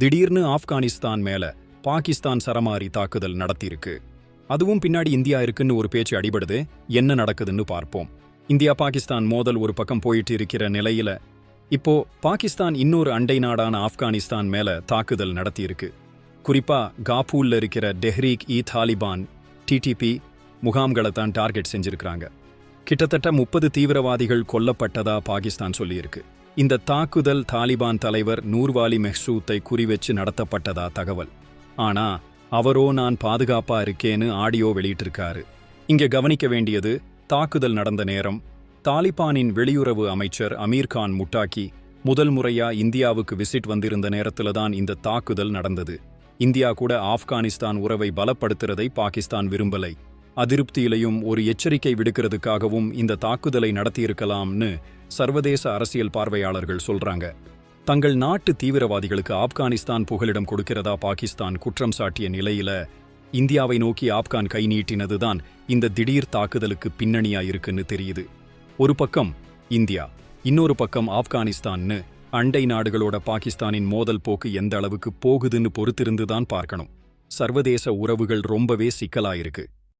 திடீர்னு ஆப்கானிஸ்தான் மேல பாகிஸ்தான் சரமாரி தாக்குதல் நடத்தியிருக்கு. அதுவும் பின்னாடி இந்தியா இருக்குன்னு ஒரு பேச்சு அடிபடுது. என்ன நடக்குதுன்னு பார்ப்போம். இந்தியா பாகிஸ்தான் மோதல் ஒரு பக்கம் போயிட்டு இருக்கிற நிலையில இப்போ பாகிஸ்தான் இன்னொரு அண்டை நாடான ஆப்கானிஸ்தான் மேல தாக்குதல் நடத்தியிருக்கு. குறிப்பா காபூல்ல இருக்கிற டெஹ்ரீக் இ தாலிபான் டிடிபி முகாம்களை தான் டார்கெட் செஞ்சிருக்கிறாங்க. கிட்டத்தட்ட முப்பது தீவிரவாதிகள் கொல்லப்பட்டதா பாகிஸ்தான் சொல்லியிருக்கு. இந்த தாக்குதல் தாலிபான் தலைவர் நூர்வாலி மெஹ்சூத்தை குறிவச்சு நடத்தப்பட்டதா தகவல். ஆனா அவரோ நான் பாதுகாப்பா இருக்கேன்னு ஆடியோ வெளியிட்டிருக்காரு. இங்க கவனிக்க வேண்டியது தாக்குதல் நடந்த நேரம் தாலிபானின் வெளியுறவு அமைச்சர் அமீர் கான் முட்டாக்கி முதல் முறையா இந்தியாவுக்கு விசிட் வந்திருந்த நேரத்துல தான் இந்த தாக்குதல் நடந்தது. இந்தியா கூட ஆப்கானிஸ்தான் உறவை பலப்படுத்துறதை பாகிஸ்தான் விரும்பலை. அதிருப்தியிலையும் ஒரு எச்சரிக்கை விடுக்கிறதுக்காகவும் இந்த தாக்குதலை நடத்தியிருக்கலாம்னு சர்வதேச அரசியல் பார்வையாளர்கள் சொல்றாங்க. தங்கள் நாட்டு தீவிரவாதிகளுக்கு ஆப்கானிஸ்தான் புகலிடம் கொடுக்கிறதா பாகிஸ்தான் குற்றம் சாட்டிய நிலையில இந்தியாவை நோக்கி ஆப்கான் கை நீட்டினதுதான் இந்த திடீர் தாக்குதலுக்கு பின்னணியா இருக்குன்னு தெரியுது. ஒரு பக்கம் இந்தியா இன்னொரு பக்கம் ஆப்கானிஸ்தான்னு அண்டை நாடுகளோட பாகிஸ்தானின் மோதல் போக்கு எந்த அளவுக்கு போகுதுன்னு பொறுத்திருந்து தான் பார்க்கணும். சர்வதேச உறவுகள் ரொம்பவே சிக்கலாயிருக்கு.